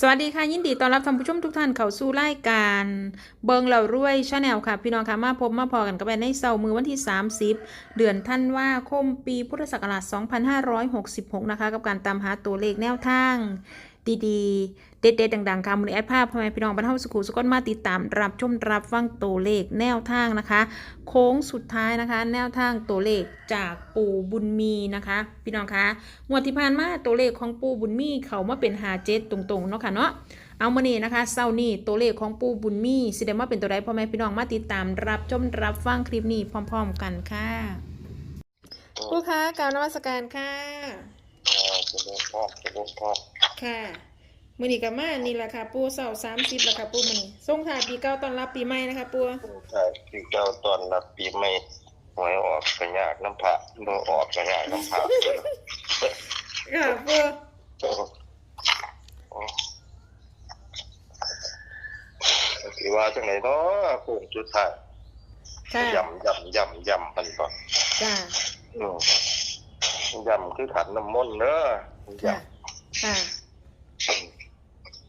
สวัสดีค่ะ ยินดีต้อนรับท่านผู้ชมทุกท่านเข้าสู่รายการเบิงเหล่ารวยชาแนลค่ะ พี่น้องค่ะมาพบมาพอกันกับแอนในเสาร์มือวันที่ 30 เดือนธันวาคมปีพุทธศักราช 2566 นะคะ กับการตามหาตัวเลขแนวทาง ดีๆ เด็ดๆดังๆค่ะมูลแอดภาพพ่อแม่พี่น้องบรรเทาสุขุสุขนมาติดตามรับชมรับฟังตัวเลขแนวทางนะคะ โค้งสุดท้ายนะคะ แนวทางตัวเลขจากปู่บุญมีนะคะ พี่น้องคะงวดที่ผ่านมาตัวเลขของปู่บุญมีเขามาเป็นหาเจ็ดตรงๆเนาะค่ะเนาะเอามานี่นะคะเศร้านี่ตัวเลขของปู่บุญมีสิเดมาเป็นตัวใดพ่อแม่พี่น้องมาติดตามรับชมรับฟังคลิปนี้พร้อม ๆ กันค่ะผู้ค้ากล่าวนมัสการค่ะอ่าจะเล่นภาพจะเล่นภาพ ค่ะมือนี้กับมานี่แหละค่ะ ปู่เสาสามสิบแล้วค่ะปู่มือนี้ส่งท้ายปีเก่าต้อนรับปีใหม่นะคะปู่ใช่ที่เจ้าตอนรับปีใหม่หวยออกก็ยากน้ำผาบ่ออกก็ยากน้ำผาค่ะปู่คือว่าจังไหนเนาะโค้งจุดท้ายค่ะย่ำย่ำย่ำย่ำมันก่อนจ้าอืมย่ำคือขันน้ำมนต์เด้อค่ะย่ค่ะำ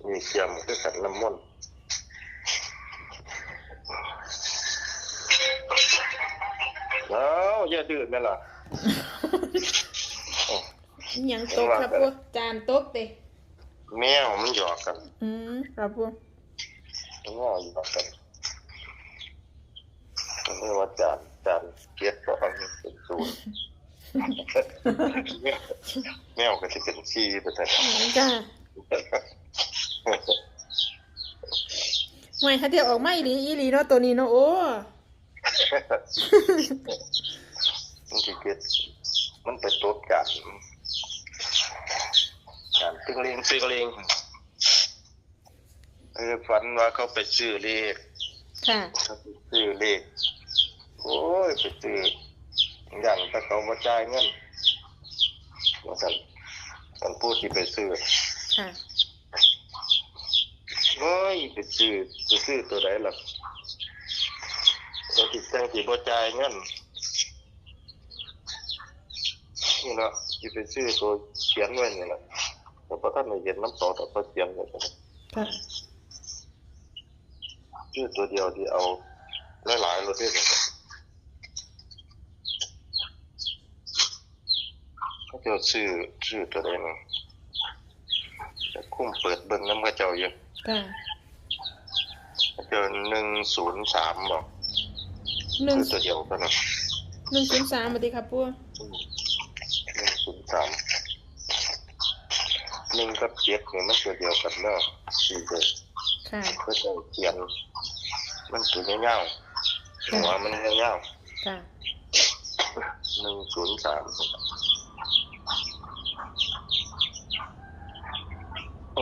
มีเสียมคือขันน้ำมนต์แล้วอย่าดื้อแม่ล่ะอิหยังตกครับปู่จานตกเตะแมวมันหยอกกันอืมครับปู่มันหยอกกันมันเรียกว่าจานจานเกียรติก็เอาเป็นศูนย์แมวก็จะเป็นซีไปแต่ จ้า ห่วยถ้าเดี๋ยวออกมาอีหลีอีหลีเนาะตัวนี้เนาะโอ้ มันจะเกียรติมันไปตดจานจานตึงเลงตึงเลงเออฝันว่าเขาไปซื้อเลขค่ะ เขาไปซื้อเลขโอ้ยไปซื้ออย่างถ้าเขามาจ่ายเงินว่าสั่นสั่นพูดที่ไปซื้อค่ะ เฮ้ยไปซื้อไปซื้อตัวไหนล่ะตัวที่แจ้งที่บ่จ่ายเงินนี่เนาะที่ไปซื้อตัวเขียนไว้นี่แหละแต่พอท่านไม่เห็นน้ำต่อแต่ก็เขียนไว้แต่ค่ะซื้อตัวเดียวที่เอาหลายๆรถด้วยกันเขาจะซื้อซื้อตัวใดเนาะจะคุ้มเปิดเบิ่งน้ำกระเจ้าอยู่ ค่ะเจอหนึ่งศูนย์สามบอกหนึ่งคือตัวเดียวกันนะหนึ่งศูนย์สามสวัสดีครับปู่หนึ่งศูนย์สามหนึ่งกับเจ็ดเนี่ยมันตัวเดียวกันเนาะสี่เด็กค่ะ ก็จะเขียน มันตัวเงาๆหัวมันเงาค่ะๆหนึ่งศูนย์สาม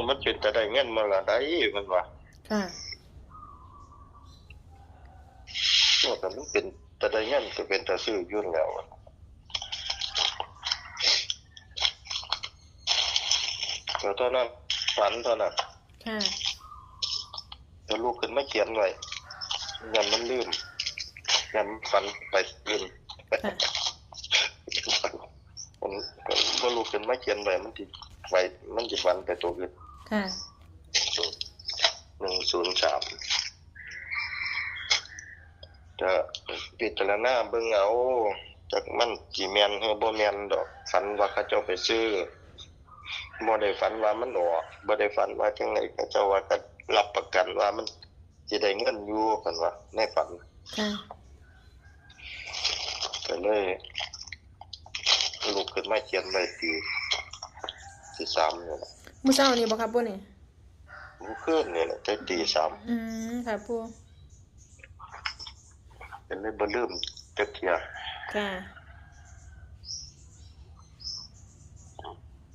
มันเป็นแต่ได้เงินมาละได้มันว่าค่ะแต่มันเป็นแต่ได้เงินก็เป็นแต่ซื้อยุ่นแล้วอะแต่ตอนนั้นฝันตอนนั้นค่ะจะลูกขึ้นมาเขียนไว้ยันมันลืมยันฝันไปลืมค่ะผมก็ลูกขึ้นมาเขียนไว้มันติไว้มันจิฝันไปตัวอื่น ค่ะหนึ่งศูนย์สามจะพิจารณาเบิ่งเอาจากมันกี่แมนหรือบ่แมนดอกฝันว่าเขาเจ้าไปซื้อบ่ได้ฝันว่ามันออกบ่ได้ฝันว่าจังไดเขาเจ้าว่าก็รับประกันว่ามันสิได้เงินอยู่กันว่าในฝันค่ะก็เลยลุกขึ้นมาเขียนไว้ตีที่สามเนี่ยแหละ มื้อเช้านี่บ่ครับปู่นี่ลุกขึ้นเนี่ยแหละแต่ตีสามอืมค่ะปู่เป็นเลยบ่ลืมจะเทียค่ะ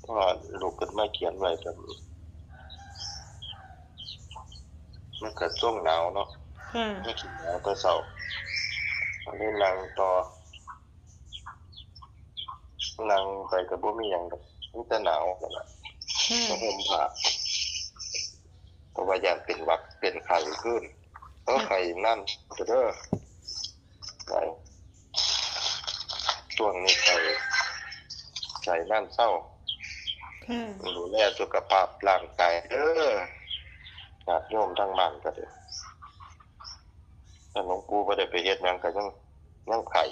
เพราะว่าลุกขึ้นมาเขียนไว้แต่มันเกิดช่วงหนาวเนาะค่ะไม่ขินหนาวแต่เช้าอันนี้นั่งต่อนั่งไปกับบ่มีหยังดอกมีแต่หนาวนั่นแหละค่ะ ก็ห่มผ้าเพราะว่าอยากเป็นหวัดเป็นไข้ขึ้นเพราะไข้นั่นเด้อไหนช่วงนี้ไข้ไข้นั่นเศร้าค่ะดูแลสุขภาพร่างกายเออญาติโยมทั้งบ้านก็เด้อถ้าหลวงปู่บ่ได้ไปเฮ็ดหยังก็ยังยังไข่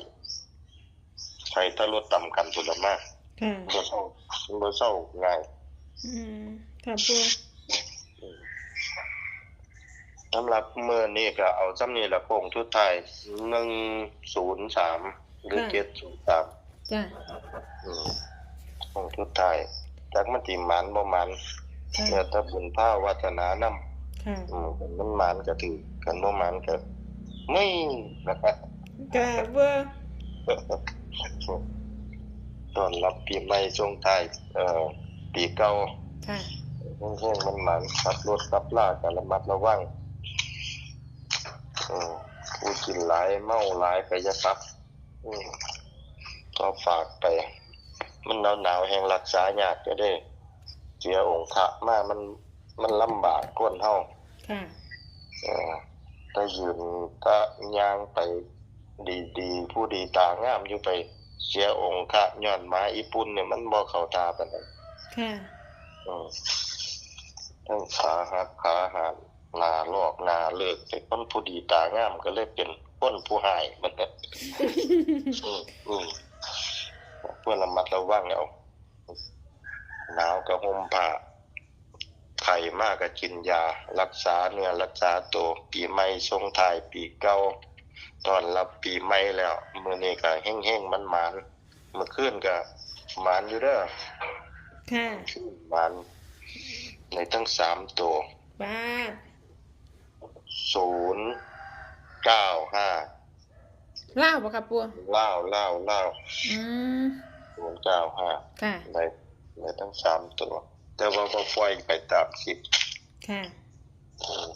ไข่ถ้ารถต่ำกันพุ่นละมาค่ะบ่เศร้าบ่เศร้าง่าย อืมค่ะปูสำหรับมื้อนี้ก็เอาซ้ำนี้ละโค้งทุดท้าย103หรือ703จ้ะอืมโค้งทุดท้ายจักมันสิหมานบ่หมานค่ะแล้วแต่บุญภาวาสนานำค่ะอืมมันหมานก็ถือกันบ่หมานก็ไม่นะครับกะปูตอนรับปีใหม่ช่วงท้ายเอ่อ ปีเก่าค่ะแห้งๆมันหมานขับรถขับลาก็ระมัดระวังอืมผู้กินหลายเมาหลายก็อย่าขับอืมก็ฝากไป มันหนาวๆแห่งรักษายากก็ได้เสียองค์พระมามันมันลำบากคนเฮาค่ะเออถ้ายืนถ้าย่างไปดีๆ ผู้ดีตางามอยู่ไปเสียองค์พระย้อนหมาอีปุ่นเนี่ยมันบ่เข้าตาปานนั้น ค่ะอืมทั้งขาหักขาหักหน้าลอกหน้าเลิกเป็นคนผู้ดีตางามก็เลยเป็นคนผู้หายมันก็อืมอืมเพื่อระมัดระวังเอาหนาวก็ห่มผ้าไข้มากก็กินยา รักษาเนื้อรักษาตัวปีใหม่ทรงท้ายปีเก่าตอนรับปีใหม่แล้ว มื้อนี้ก็แห้งๆมันๆเมื่อคืนก็หมานอยู่เด้อ ค่ะหมานในทั้งสามตัวบ้าดศูนย์เก้าห้าเล่าบ่ค่ะปูเล่าเล่าเล่าอืมศูนย์เก้าห้าค่ะในในทั้งสามตัว แต่ว่าก็ปล่อยไปตามคลิปค่ะอืม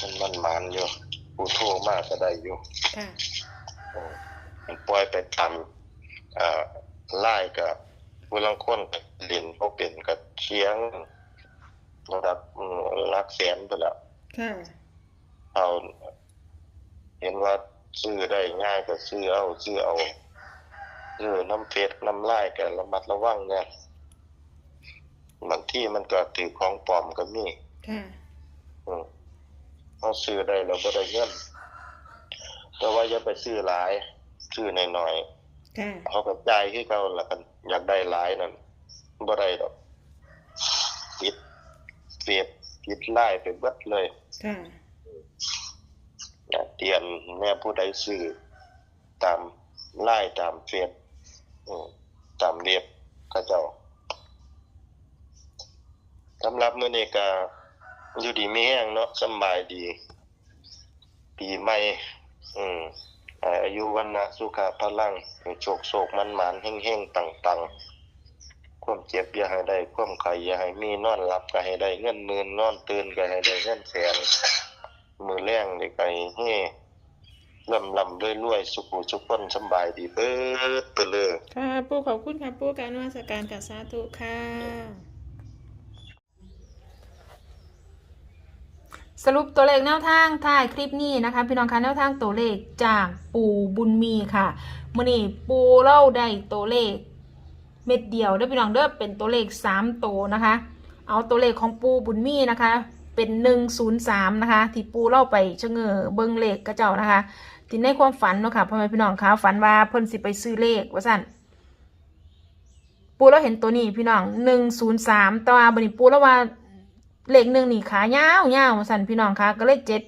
มันมันหมานอยู่ผู้โทรมากก็ได้อยู่ค่ะอืมมันปล่อยไปตาม อ่าไล่กับผู้ลังคนกับเรียนเขาเป็นกับเชียงระดับอืมรักแสนไปแล้วค่ะเอาเห็นว่าซื้อได้ง่ายก็ซื้อเอาซื้อเอาซื้อน้ำเฟสน้ำลายกันระมัดระวังเนี่ยบางที่มันก็ถือของปลอมก็มีค่ะอืมเขาซื้อได้เราก็ได้เงินแต่ว่าอย่าไปซื้อหลาย ซื้อหน่อย ค่ะๆเขาก็จ่ายให้เขาละกันอยากได้หลายนั่นบ่ได้ดอกปิดเฟสปิดไล่ไปเบิดเลยค่ะนะเตียนแม่ผู้ใดซื้อตามไล่ตามเฟซอืมตามเรียบเขาเจ้าสำหรับมื้อนี้ก็อยู่ดีมีแห้งเนาะสำบายดี ปีใหม่ อืม อายุวันนะสุขะพลังโชคโศกมันหมันๆเฮงๆตังๆ ความเจ็บอย่าให้ได้ ความไข่อย่าให้มีนอนหลับก็ให้ได้เงินหมื่นนอนตื่นก็ให้ได้เงินแสนมือแรงนี่ก็ให้เฮลำลำรวยๆสุขุสุขคนสบายดีเบิดไปเลยค่ะปูขอบคุณค่ะปูการวัสการกับสาธุค่ะ สรุปตัวเลขแนวทางท้ายคลิปนี้นะคะพี่น้องคะแนวทางตัวเลขจากปูบุญมีค่ะมื่อนี้ปูเล่าได้ตัวเลข เม็ดเดียวเด้อพี่น้องเด้อเป็นตัวเลข3ตัวนะคะ เอาตัวเลขของปูบุญมีนะคะ เป็น103นะคะ ที่ปูเล่าไปเชงเงอเบิ้งเลขกระเจ้านะคะที่ในความฝันเนาะค่ะพ่อแม่พี่น้องคะฝันว่าเพิ่นสิไปซื้อเลขว่าสั่นปูเราเห็นตัวนี้พี่น้องหนึ่งศูนย์สามแต่ว่าบัดนี้ปูแล้วว่า เลขหนึ่งนี่ขายาวยาวสั่นพี่น้องคะก็เลยเจ็ด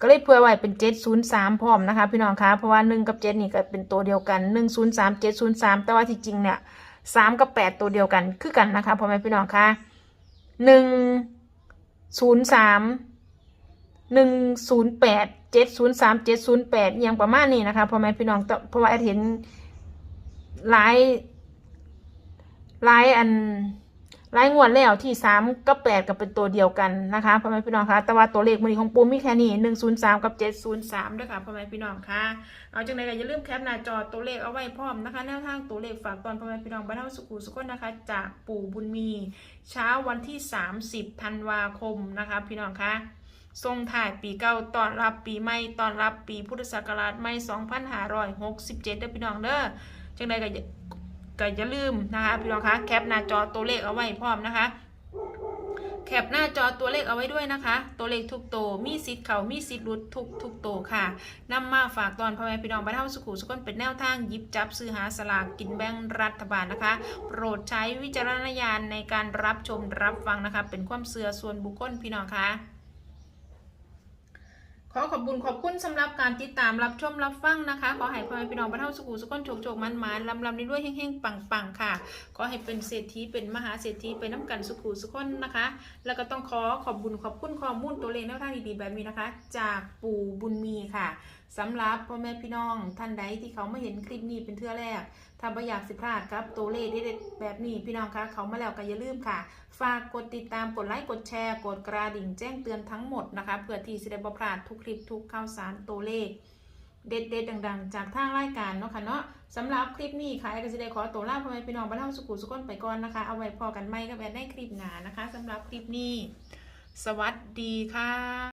ก็เลยเผื่อไว้เป็นเจ็ดศูนย์สามพร้อมนะคะ พี่น้องคะเพราะว่าหนึ่งกับเจ็ดนี่ก็เป็นตัวเดียวกันหนึ่งศูนย์สามเจ็ดศูนย์สามแต่ว่าที่จริงเนี่ยสามกับแปดตัวเดียวกันคือกันนะคะพ่อแม่พี่น้องคะหนึ่งศูนย์สามหนึ่งศูนย์แปดเจ็ดศูนย์สามเจ็ดศูนย์แปดยังประมาณนี้นะคะพ่อแม่พี่น้องเพราะว่าแอดเห็นหลายหลายอัน หลายงวดแล้วที่สามกับแปดกับเป็นตัวเดียวกันนะคะพ่อแม่พี่น้องคะแต่ว่าตัวเลขมือนี้ของปูมีแค่นี้หนึ่งศูนย์สามกับเจ็ดศูนย์สามด้วยค่ะพ่อแม่พี่น้องคะเอาจังไรก็อย่าลืมแคปหน้าจอตัวเลขเอาไว้พร้อมนะคะแนวทางตัวเลขฝากตอนพ่อแม่พี่น้องบ้านเฮาสุขุสุขนนะคะ จากปู่บุญมีเช้าวันที่30ธันวาคมนะคะ พี่น้องคะส่งถ่ายปีเก่าตอนรับปีใหม่ตอนรับปีพุทธศักราชใหม่2567เด้อพี่น้องเด้อจังใดก็ ก็อย่าลืมนะคะพี่น้องคะแคปหน้าจอตัวเลขเอาไว้พร้อมนะคะ แคปหน้าจอตัวเลขเอาไว้ด้วยนะคะ ตัวเลขทุกโตวมีสิทธิ์เขามีสิทธิ์หลุดทุกทุกโตวค่ะนำมาฝากตอนพ่อแม่พี่น้องบ้านเฮาสุขุสุขนเป็นแนวทางยิบจับซื้อหาสลากกินแบ่งรัฐบาลนะคะ โปรดใช้วิจารณญาณในการรับชมรับฟังนะคะ เป็นความเสื่อส่วนบุคคลพี่น้องคะ ขอขอบคุณขอบคุณสำหรับการติดตามรับชมรับฟังนะคะ ขอให้พ่อแม่พี่น้องบ้านเฮาสุขุสุขนโชคโชคมันมันลำลำนี้ด้วยเฮงๆปังๆค่ะ ขอให้เป็นเศรษฐีเป็นมหาเศรษฐีไปน้ำกันสุขุสุขนนะคะ แล้วก็ต้องขอขอบบุญขอบคุณข้อมูลตัวเลขแนวทางดีๆแบบนี้นะคะ จากปู่บุญมีค่ะ สำหรับพ่อแม่พี่น้องท่านใดที่เขาไมาเห็นคลิปนี้เป็นเทื่อแรก ถ้าไม่อยากสิพลาดครับตัวเลขเด็ดๆแบบนี้พี่น้องคะเขามาแล้วก็อย่าลืมค่ะ ฝากกดติดตามกดไลค์กดแชร์ กดกระดิ่งแจ้งเตือนทั้งหมดนะคะเพื่อที่จะได้บ่พลาดทุกคลิปทุกข่าวสารตัวเลข เด็ดๆดัง ๆ จากทางรายการเนาะค่ะเนาะสำหรับคลิปนี้ค่ะแอก็จะได้ขอตัวลาพ่อแม่พี่น้องบ้านเฮาสุขุสุขนไปก่อนนะคะเอาไว้พอกันไหมกับแอนในคลิปหน้านะคะสำหรับคลิปนี้ สวัสดีค่ะ